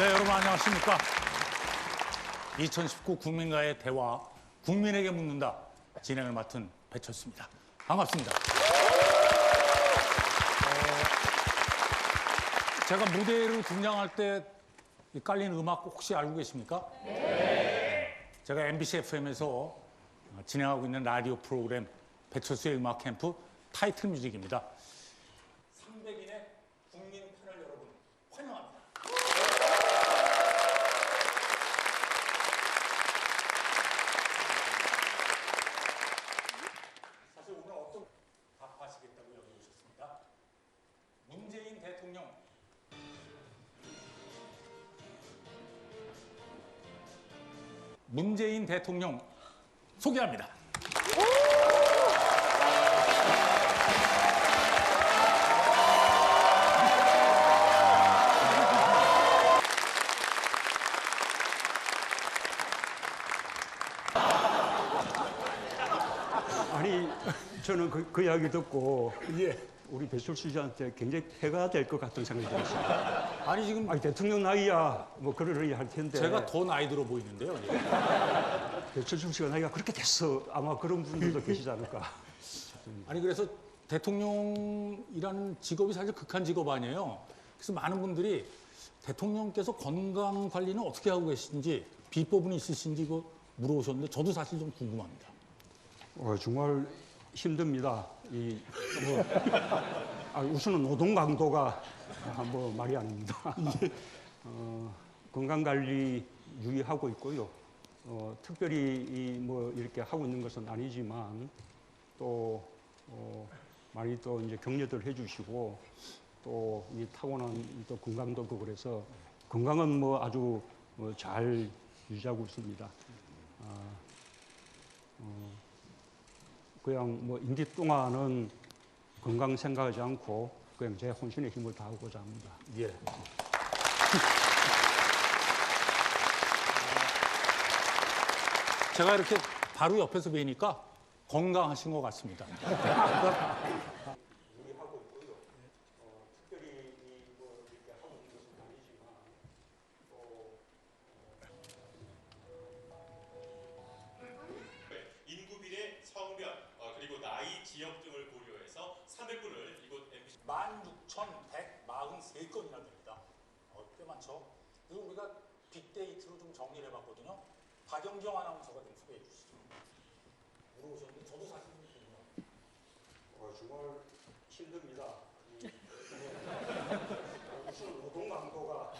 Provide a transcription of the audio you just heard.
네, 여러분 안녕하십니까? 2019 국민과의 대화, 국민에게 묻는다. 진행을 맡은 배철수입니다. 반갑습니다. 어, 제가 무대로 등장할 때이 깔린 음악 혹시 알고 계십니까? 네. 제가 MBC FM에서 진행하고 있는 라디오 프로그램 배철수의 음악 캠프 타이틀 뮤직입니다. 300인의 국민 패널 여러분 환영합니다. 사실 오늘 어떤 답하시겠다고 여기 오셨습니다. 문재인 대통령 문재인 대통령 소개합니다. 아니 저는 그, 그 이야기 듣고 예. 우리 배철수 씨한테 굉장히 폐가 될 것 같은 생각이 들었어요. 아니 지금 아니 대통령 나이야 뭐 그러려니 할 텐데 제가 더 나이 들어 보이는데요. 예. 배철수 씨가 나이가 그렇게 됐어 아마 그런 분들도 계시지 않을까. 아니 그래서 대통령이라는 직업이 사실 극한 직업 아니에요. 그래서 많은 분들이 대통령께서 건강 관리는 어떻게 하고 계신지 비법은 있으신지 그 물어보셨는데 저도 사실 좀 궁금합니다. 어, 정말 힘듭니다. 이 뭐, 아, 우선은 노동 강도가 아, 뭐 말이 아닙니다. 어, 건강 관리 유의하고 있고요. 어, 특별히 이뭐 이렇게 하고 있는 것은 아니지만 또 어, 많이 또 이제 격려들 해주시고 또 이 타고난 또 건강도 그래서 건강은 뭐 아주 어, 잘 유지하고 있습니다. 아, 어, 그냥 뭐 임기 동안은 건강 생각하지 않고 그냥 제 혼신의 힘을 다하고자 합니다. 예. 제가 이렇게 바로 옆에서 뵈니까 건강하신 것 같습니다. 많죠. 그리고 우리가 빅데이트로 좀 정리를 해봤거든요. 박영경 아나운서가 좀 소개해 주시죠. 물어보셨는데 저도 사실 좀 궁금합니다. 아, 정말 힘듭니다. 무슨 노동 강도가